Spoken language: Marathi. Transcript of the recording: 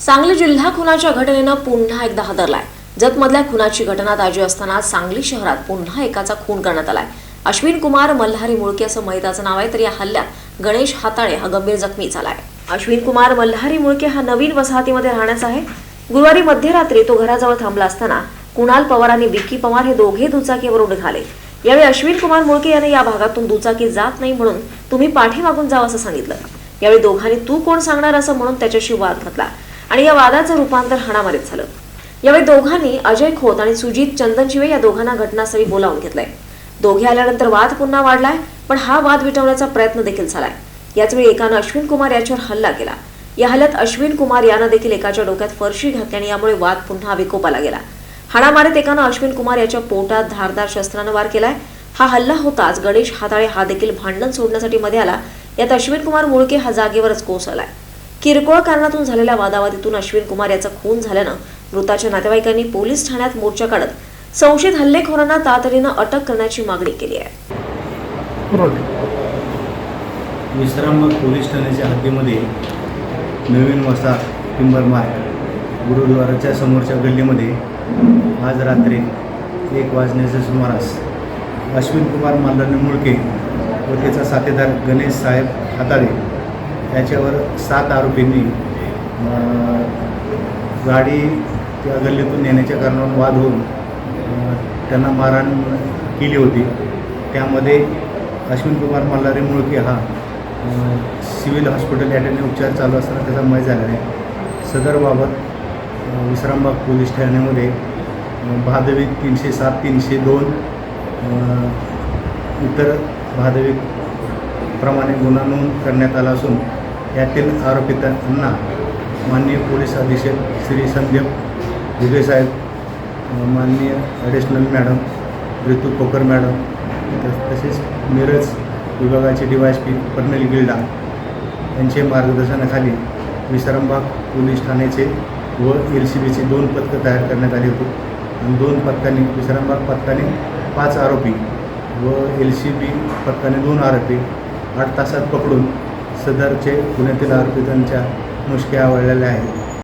सांगली जिल्हा खुनाच्या घटनेनं पुन्हा एकदा हादरलाय. जतमधल्या खुनाची घटना ताजी असताना सांगली शहरात पुन्हा एकाचा खून करण्यात आलाय. अश्विन कुमार मल्हारी मुळके असं महिताचं नाव आहे तर या हल्ल्यात गणेश हाताळे हा गंभीर जखमी झालाय. अश्विन कुमार मल्हारी मुळके हा नवीन वसाहतीमध्ये राहण्याचा आहे. गुरुवारी मध्यरात्री तो घराजवळ थांबला असताना कुणाल पवार आणि विक्की पवार हे दोघे दुचाकीवर निघाले. यावेळी अश्विन कुमार मुळके याने या भागातून दुचाकी जात नाही म्हणून तुम्ही पाठीमागून जावं असं सांगितलं. यावेळी दोघांनी तू कोण सांगणार असं म्हणून त्याच्याशी वाद घातला. आणि या वादाचं रूपांतर हाणामारीत झालं. यावेळी दोघांनी अजय खोत आणि सुजित चंदनशिवे या दोघांना घटनास्थळी बोलावून घेतलंय. दोघे आल्यानंतर वाद पुन्हा वाढलाय पण हा वाद विटवण्याचा प्रयत्न देखील झालाय. याचवेळी एकानं अश्विन कुमार याच्यावर हल्ला केला. या हल्ल्यात अश्विन कुमार यानं देखील एकाच्या डोक्यात फरशी घातली आणि यामुळे वाद पुन्हा विकोपाला गेला. हाणामारीत एकानं अश्विन कुमार याच्या पोटात धारदार शस्त्रानं वार केलाय. हा हल्ला होताच गणेश हाताळे हा देखील भांडण सोडण्यासाठी मध्ये आला. यात अश्विन कुमार मुळके हा जागेवरच कोसळलाय. किरकोळ कारणातून झालेल्या वादावादीतून अश्विन कुमार याचा खून झाल्यानं मृताच्या नातेवाईकांनी पोलीस ठाण्यात मोर्चा काढत संशयित हल्लेखोरांना तातडीनं अटक करण्याची मागणी केली आहे. विश्रामबाग पोलीस ठाण्याच्या हद्दीमध्ये नवीन वसा टिंबर मार्ग गुरुद्वाराच्या समोरच्या गल्लीमध्ये आज रात्री एक वाजण्याच्या सुमारास अश्विन कुमार मालदाने मुळके व त्याचा साथीदार गणेश साहेब हाताळे याच्यावर सात आरोपींनी गाडी त्या गल्लीतून नेण्याच्या कारणावरून वाद होऊन त्यांना मारहाण केली होती. त्यामध्ये अश्विन कुमार मल्हारी मुळके हा सिव्हिल हॉस्पिटल या ठिकाणी उपचार चालू असताना त्याचा मय झालेला आहे सदरबाबत विश्रामबाग पोलीस ठाण्यामध्ये भादवी तीनशे सात तीनशे दोन इतर भादवी प्रमाणे गुन्हा नोंद करण्यात आला असून यातील आरोपितांना माननीय पोलीस अधीक्षक श्री संदीप घुगे साहेब माननीय ॲडिशनल मॅडम ऋतू कोकर मॅडम तसेच मिरज विभागाचे D Y S P colonel Gilda यांचे मार्गदर्शनाखाली विश्रामबाग पोलीस ठाण्याचे व एल सी बीचे दोन पथकं तयार करण्यात आली होती. आणि दोन पथकाने विश्रामबाग पथकाने पाच आरोपी व एल सी बी पथकाने दोन आरोपी आठ तासात पकडून सदरचे पुण्यातील अर्पितांच्या मुष्क्या आवळलेल्या आहेत.